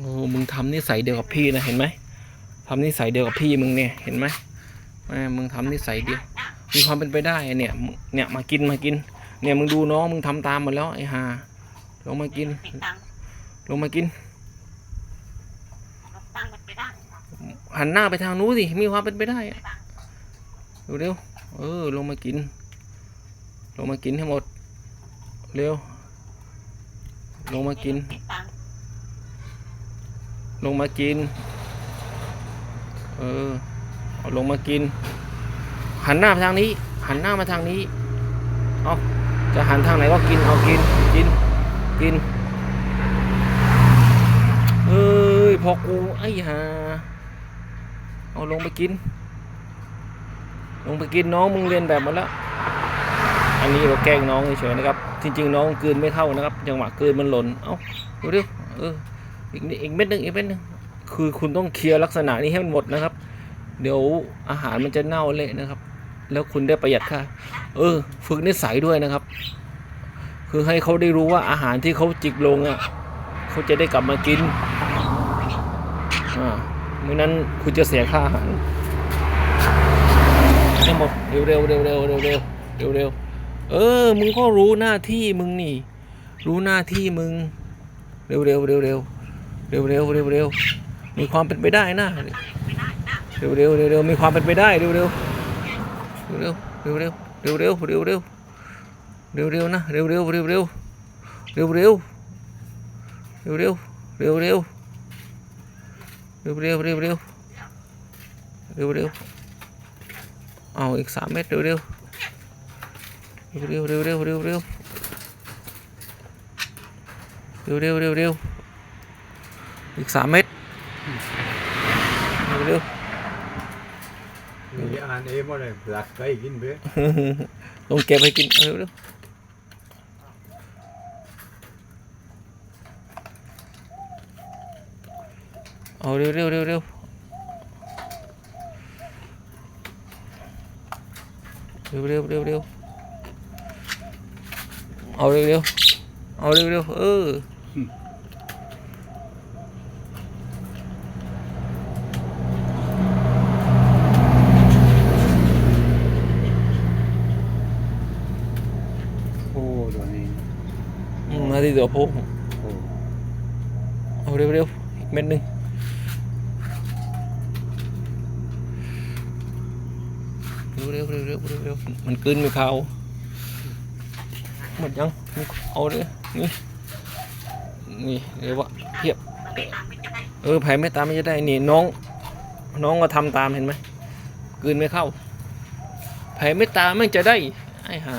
โอ้มึงทำนิสัยเดียวกับพี่นะเห็นไหมทำนิสัยเดียวกับพี่มึงเนี่ยเห็นไหมแม่มึงทำนิสัยเดียว มีความเป็นไปได้เนี่ยเนี่ยมากินมากิน เนี่ยมึงดูน้องมึงทำตามหมดแล้วไอ้ห่าลงมากิน ลงมากินหันหน้าไปทางนู้นสิมีความเป็นไปได้อะเร็วเออลงมากิน ลงมากินให้หมด เร็ว ลงมากิน ลงมากิน เออเอาลงมากิน หันหน้ามาทางนี้ หันหน้ามาทางนี้เอาจะหันทางไหนก็กิน เอากิน กิน กิน เอ้ย พอกู ไอ้ห่า เอาลงไปกิน ลงไปกินน้องมึงเรียนแบบมาแล้ว อันนี้เราแกล้งน้องเฉยๆนะครับ จริง ๆ น้องกืนไม่เท่านะครับ จังหวะกืนมันหล่น เอ้าดูดิ เออ อีกนิดอีกเม็ดหนึ่งอีกเม็ดหนึ่งคือคุณต้องเคลียร์ลักษณะนี้ให้มันหมดนะครับ เดี๋ยวอาหารมันจะเน่าเละนะครับ แล้วคุณได้ประหยัดค่าเออ ฝึกนิสัยด้วยนะครับ คือให้เขาได้รู้ว่าอาหารที่เขาจิกลงอะเขาจะได้กลับมากินอ่าไม่นั้นคุณจะเสียค่าอาหารให้หมดเร็วเร็วเร็วเร็วเร็วเร็วเร็วเร็วเออ มึงก็รู้หน้าที่มึงนี่ รู้หน้าที่มึง เร็วเร็วเร็วเร็ว เร็วเร็วเร็วเร็วมีความเป็นไปได้นะเร็วเร็วเร็วเร็วมีความเป็นไปได้เร็วเร็วเร็วเร็วเร็วเร็วเร็วเร็วเร็วเร็วเร็วนะเร็วเร็วเร็วเร็วเร็วเร็วเร็วเร็วเร็วเร็วเร็วเร็วเร็วเร็วเร็วเร็วเอาอีกสามเมตรเร็วเร็วเร็วเร็วเร็วเร็วเร็วเร็วเร็วเร็วเร็ว อีกสามเมตรเร็วเร็วนี่อ่านเองว่าเลยหลักไก่กินเบ้ลงเก็บให้กินเอาเร็วเร็วเอาเร็วเร็วเร็วเร็วเร็วเร็วเร็วเร็วเอาเร็วเร็วเอาเร็วเร็วเออ โอ้ ตัวนี้อืมนาทีเดียวพงโอ้เอาเร็วเร็วอีกเม็ดหนึ่งเร็วเร็วเร็วเร็วเร็วเร็วมันกลืนไม่เข้าหมดยังเอาเลยนี่นี่เรียกว่าเทียบไม่ตังค์ไม่ได้เออแผ่ไม่ตามไม่จะได้นี่น้อง น้องก็ทำตามเห็นไหมกลืนไม่เข้าแผ่ไม่ตามไม่จะได้ไอ้ห่า